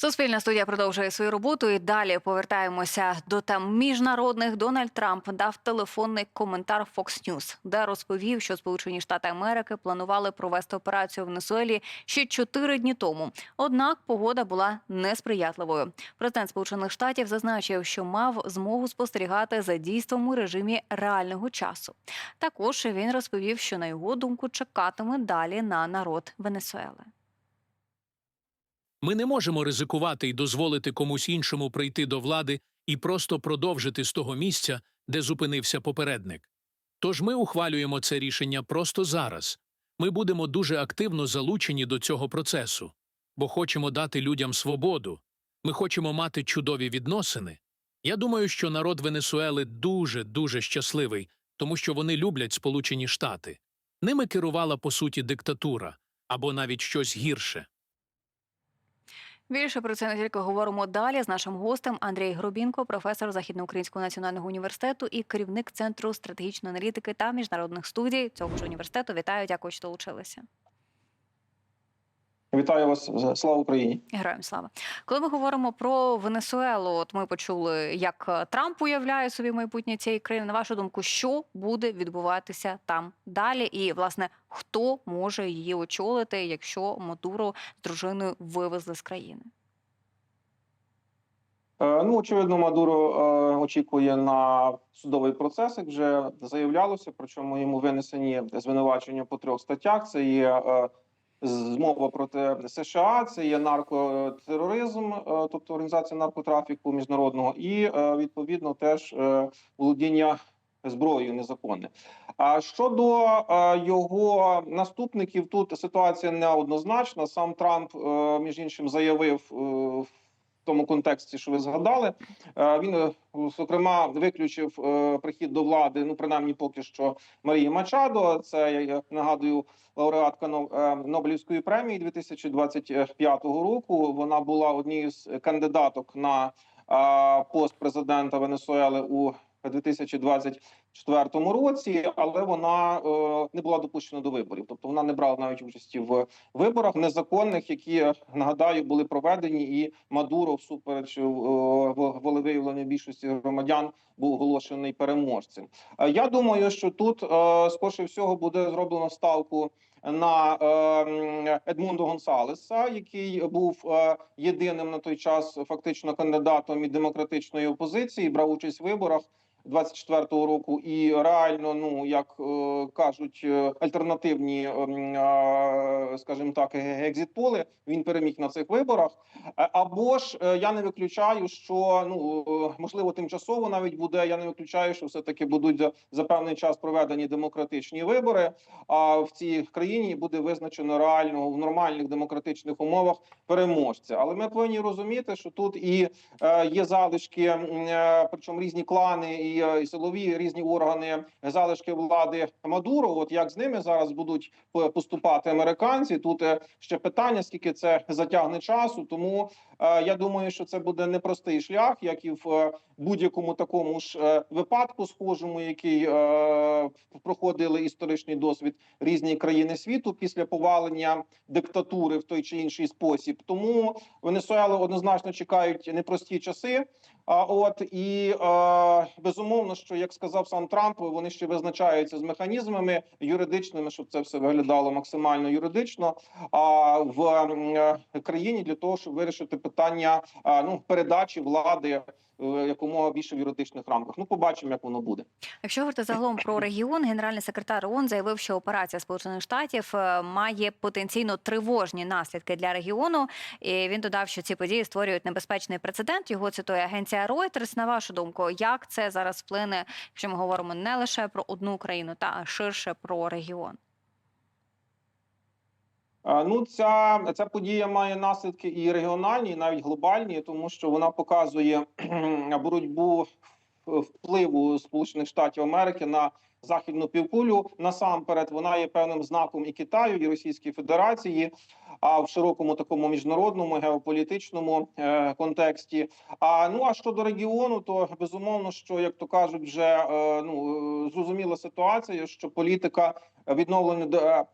Суспільна студія продовжує свою роботу і далі повертаємося до тем міжнародних. Дональд Трамп дав телефонний коментар Fox News, де розповів, що Сполучені Штати Америки планували провести операцію в Венесуелі ще чотири дні тому. Однак погода була несприятливою. Президент Сполучених Штатів зазначив, що мав змогу спостерігати за дійством у режимі реального часу. Також він розповів, що на його думку чекатиме далі на народ Венесуели. Ми не можемо ризикувати і дозволити комусь іншому прийти до влади і просто продовжити з того місця, де зупинився попередник. Тож ми ухвалюємо це рішення просто зараз. Ми будемо дуже активно залучені до цього процесу, бо хочемо дати людям свободу. Ми хочемо мати чудові відносини. Я думаю, що народ Венесуели дуже дуже щасливий, тому що вони люблять Сполучені Штати. Ними керувала по суті диктатура або навіть щось гірше. Більше про це не тільки говоримо далі з нашим гостем Андрій Грубінко, професор Західноукраїнського національного університету і керівник центру стратегічної аналітики та міжнародних студій цього ж університету. Вітаю, дякую, що долучилися. Вітаю вас, слава Україні. Героям слава. Коли ми говоримо про Венесуелу, от ми почули, як Трамп уявляє собі майбутнє цієї країни. На вашу думку, що буде відбуватися там далі? І власне хто може її очолити, якщо Мадуро з дружиною вивезли з країни? Е, Ну, очевидно, Мадуро е, очікує на судовий процес, як вже заявлялося. Причому йому винесені звинувачення по трьох статтях: це є е, змова проти США, це є наркотероризм, е, тобто організація наркотрафіку міжнародного, і е, відповідно теж е, володіння зброєю незаконне. А щодо його наступників, тут ситуація неоднозначна. Сам Трамп, між іншим, заявив в тому контексті, що ви згадали. Е, Він е, зокрема виключив е, прихід до влади. Ну принаймні, поки що Марії Мачадо. Це я- нагадую лауреатка Но- Нобелівської премії 2025 року. Вона була однією з кандидаток на пост президента Венесуели у 2024 році, але вона е, не була допущена до виборів. Тобто вона не брала навіть участі в виборах незаконних, які нагадаю були проведені, і Мадуро, всупереч е, волевиявленню більшості громадян, був оголошений переможцем. Е, Я думаю, що тут е, скорше всього буде зроблено ставку. На е, м, Гонсалеса, який був єдиним на той час фактично кандидатом від демократичної опозиції, брав участь в виборах 24-го року, і реально, ну як е, кажуть, е, альтернативні, е, скажімо так, екзитполи, він переміг на цих виборах. Е, Або ж е, я не виключаю, що ну е, можливо тимчасово навіть буде. Я не виключаю, що все таки будуть за, за певний час проведені демократичні вибори. А в цій країні буде визначено реально в нормальних демократичних умовах переможця. Але ми повинні розуміти, що тут і е, є залишки, е, причому різні клани і, і силові різні органи, залишки влади Мадуро. От як з ними зараз будуть поступати американці? Тут е, ще питання, скільки це затягне часу. Тому е, я думаю, що це буде непростий шлях, як і в е, будь-якому такому ж е, випадку, схожому, який е, проходили історичний досвід різні країни світу після повалення диктатури в той чи інший спосіб. Тому Венесуелу однозначно чекають непрості часи. А от і е, безумовно, що як сказав сам Трамп, вони ще визначаються з механізмами юридичними, щоб це все виглядало максимально юридично. А в е, країні для того, щоб вирішити питання е, ну передачі влади е, якомога більше в юридичних рамках. Ну, побачимо, як воно буде. Якщо говорити загалом про регіон, генеральний секретар ООН заявив, що операція Сполучених Штатів е, має потенційно тривожні наслідки для регіону. І він додав, що ці події створюють небезпечний прецедент. Його цитує агенція Reuters. На вашу думку, як це зараз вплине, якщо ми говоримо не лише про одну країну, та ширше про регіон? Е, Ну, ця, ця подія має наслідки і регіональні, і навіть глобальні, тому що вона показує боротьбу впливу Сполучених Штатів Америки на західну півкулю. Насамперед, вона є певним знаком і Китаю, і Російської Федерації. А в широкому такому міжнародному геополітичному е, контексті. А ну а щодо регіону, то безумовно, що як то кажуть, вже е, ну е, зрозуміла ситуація, що політика відновлення до-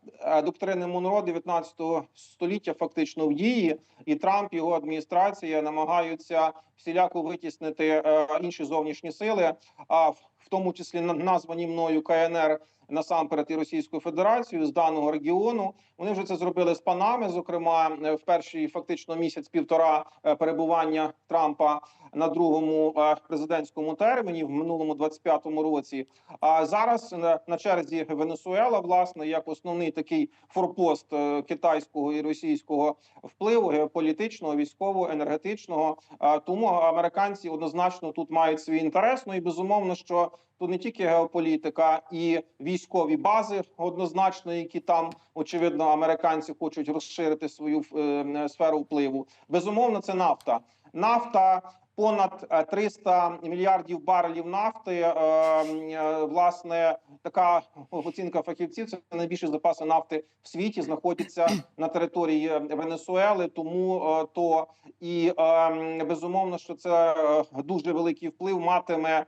доктрини Монро 19 століття фактично в дії, і Трамп його адміністрація намагаються всіляко витіснити інші зовнішні сили, а в тому числі на- названі мною КНР насамперед і Російською Федерацією з даного регіону. Вони вже це зробили з панами. Зокрема, е, в перший фактично місяць півтора е, перебування Трампа на другому е, президентському терміні в минулому 25-му році. А зараз на, черзі Венесуела, власне, як основний такий форпост китайського і російського впливу геополітичного, військового, енергетичного. Тому американці однозначно тут мають свій інтерес. Ну і безумовно, що тут не тільки геополітика і військові бази, однозначно, які там очевидно американці хочуть розширити свою е, сферу впливу. Безумовно, це нафта. Нафта. Понад е, 300 мільярдів барелів нафти. е, е, Власне, така оцінка фахівців. Це найбільші запаси нафти в світі знаходяться на території Венесуели. Тому е, то і е, безумовно, що це е, дуже великий вплив матиме е-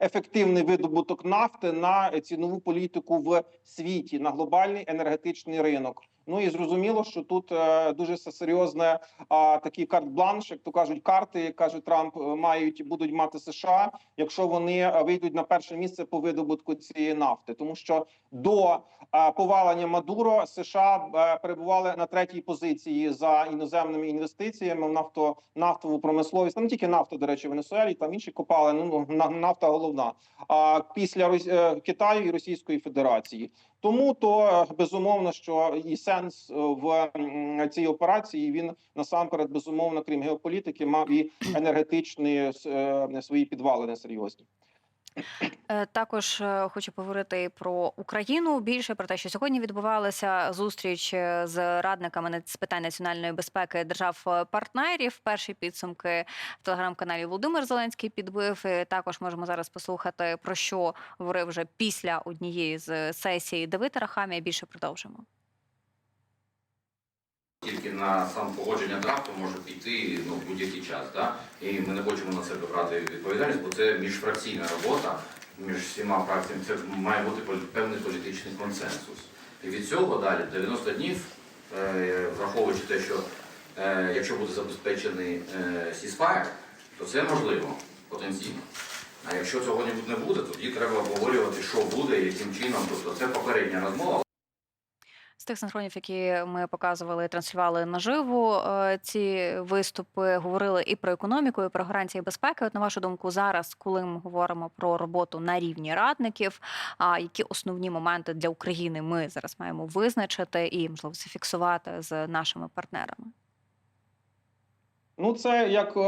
ефективний видобуток нафти на цінову політику в світі на глобальний енергетичний ринок. Ну і зрозуміло, що тут е, дуже серйозне такий карт-бланш, як то кажуть, карти, каже Трамп, е, мають будуть мати США, якщо вони е, вийдуть на перше місце по видобутку цієї нафти, тому що до повалення Мадуро США перебували на третій позиції за іноземними інвестиціями в нафто нафтову промисловість. Там не тільки нафта, до речі, в Венесуелі, там інші копали. Ну на- нафта головна. А після Китаю і Російської Федерації. Тому то безумовно, що і сенс е, в цій операції він насамперед безумовно, крім геополітики, мав і енергетичні е, свої підвалини серйозні. Е, Також хочу поговорити про Україну більше про те, що сьогодні відбувалася зустріч з радниками з питань національної безпеки держав-партнерів. Перші підсумки в телеграм-каналі Володимир Зеленський підбив. Також можемо зараз послухати про що говорив вже після однієї з сесій Давид Арахамія. Більше продовжимо. Тільки на сам погодження драфту може піти ну, в будь-який час. Да? І ми не хочемо на себе брати відповідальність, бо це міжфракційна робота між всіма фракціями. Це має бути певний політичний консенсус. І від цього далі 90 днів, е, враховуючи те, що е, якщо буде забезпечений е, сісфаєр, то це можливо потенційно. А якщо цього не буде, тоді треба обговорювати, що буде, яким чином. Тобто це попередня розмова. З тих синхронів, які ми показували, транслювали наживо е, ці виступи, говорили і про економіку, і про гарантії безпеки. От на вашу думку, зараз, коли ми говоримо про роботу на рівні радників, а які основні моменти для України ми зараз маємо визначити і можливо зафіксувати з нашими партнерами? Ну, це як е,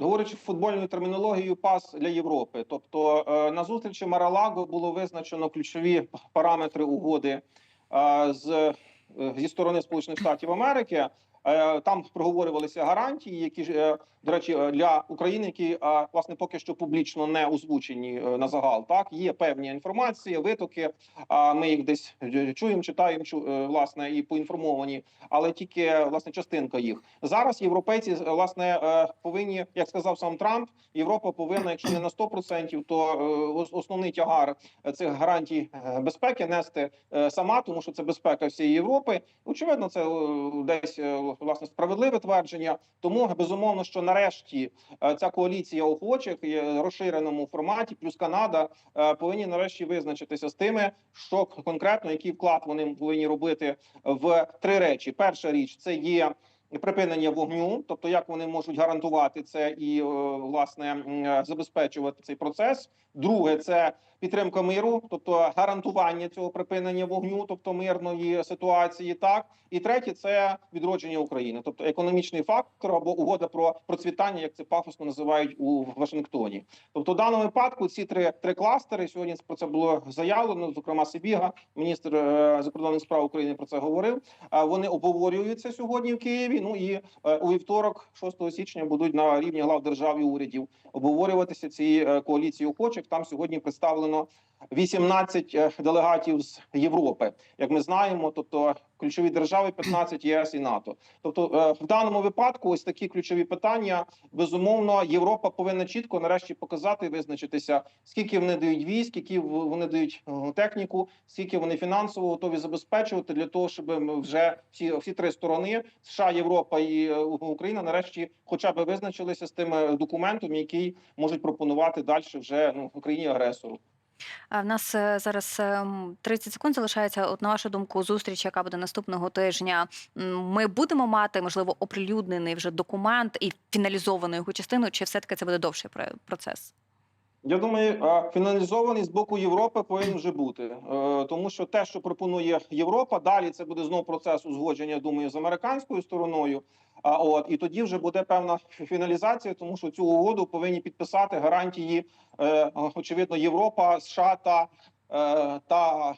говорячи футбольною термінологією, пас для Європи. Тобто е, на зустрічі Маралаго було визначено ключові параметри угоди з е, зі сторони Сполучених Штатів Америки. Е, Там проговорювалися гарантії, які ж е, до речі е, для України, які е, власне поки що публічно не озвучені е, на загал. Так є певні інформації, витоки. а Ми їх десь е, чуємо, читаємо чу- е, власне і поінформовані, але тільки власне частинка їх. Зараз європейці власне е, повинні, як сказав сам Трамп, Європа повинна, якщо не на 100%, то е, основний тягар цих гарантій е, безпеки нести е, сама, тому що це безпека всієї Європи. Очевидно, це е, десь е, власне справедливе твердження. Тому безумовно, що нарешті е, ця коаліція охочих є розширеному форматі, плюс Канада повинні нарешті визначитися з тими, що конкретно який вклад вони повинні робити в три речі. Перша річ це є. Припинення вогню, тобто як вони можуть гарантувати це і власне забезпечувати цей процес. Друге, це підтримка миру, тобто гарантування цього припинення вогню, тобто мирної ситуації. Так і третє це відродження України, тобто економічний фактор або угода про процвітання, як це пафосно називають у Вашингтоні. Тобто, в даному випадку ці три три кластери сьогодні про це було заявлено. Зокрема, Сибіга, міністр е, закордонних справ України про це говорив. Вони обговорюються сьогодні в Києві. Ну і е, у вівторок, 6 січня, будуть на рівні глав держав і урядів обговорюватися ці е, коаліції охочих. Там сьогодні представлено 18 е, делегатів з Європи, як ми знаємо, тобто ключові держави 15 ЄС і НАТО. Тобто, е, в даному випадку, ось такі ключові питання. Безумовно, Європа повинна чітко нарешті показати і визначитися, скільки вони дають військ, скільки вони дають е, техніку, скільки вони фінансово готові забезпечувати для того, щоб ми вже всі всі три сторони США, Європа і е, Україна нарешті, хоча б визначилися з тим е, документом, який можуть пропонувати далі вже ну Україні агресору. В нас е, зараз ем, 30 секунд залишається. От на вашу думку, зустріч, яка буде наступного тижня. Ми будемо мати можливо оприлюднений вже документ і фіналізовану його частину, чи все таки це буде довший про- процес? Я думаю, е, фіналізований з боку Європи повинен вже бути, Е, тому що те, що пропонує Європа, далі це буде знов процес узгодження. я Думаю, з американською стороною. А от і тоді вже буде певна фіналізація, тому що цю угоду повинні підписати гарантії, е, очевидно, Європа, США та, е, та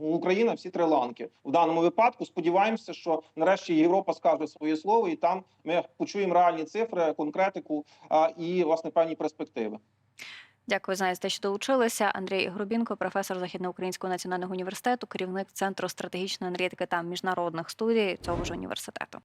Україна, всі три ланки в даному випадку. Сподіваємося, що нарешті Європа скаже своє слово, і там ми почуємо реальні цифри, конкретику а, і власне певні перспективи. Дякую за те, що долучилися. Андрій Грубінко, професор Західноукраїнського національного університету, керівник центру стратегічної енергетики та міжнародних студій цього ж університету.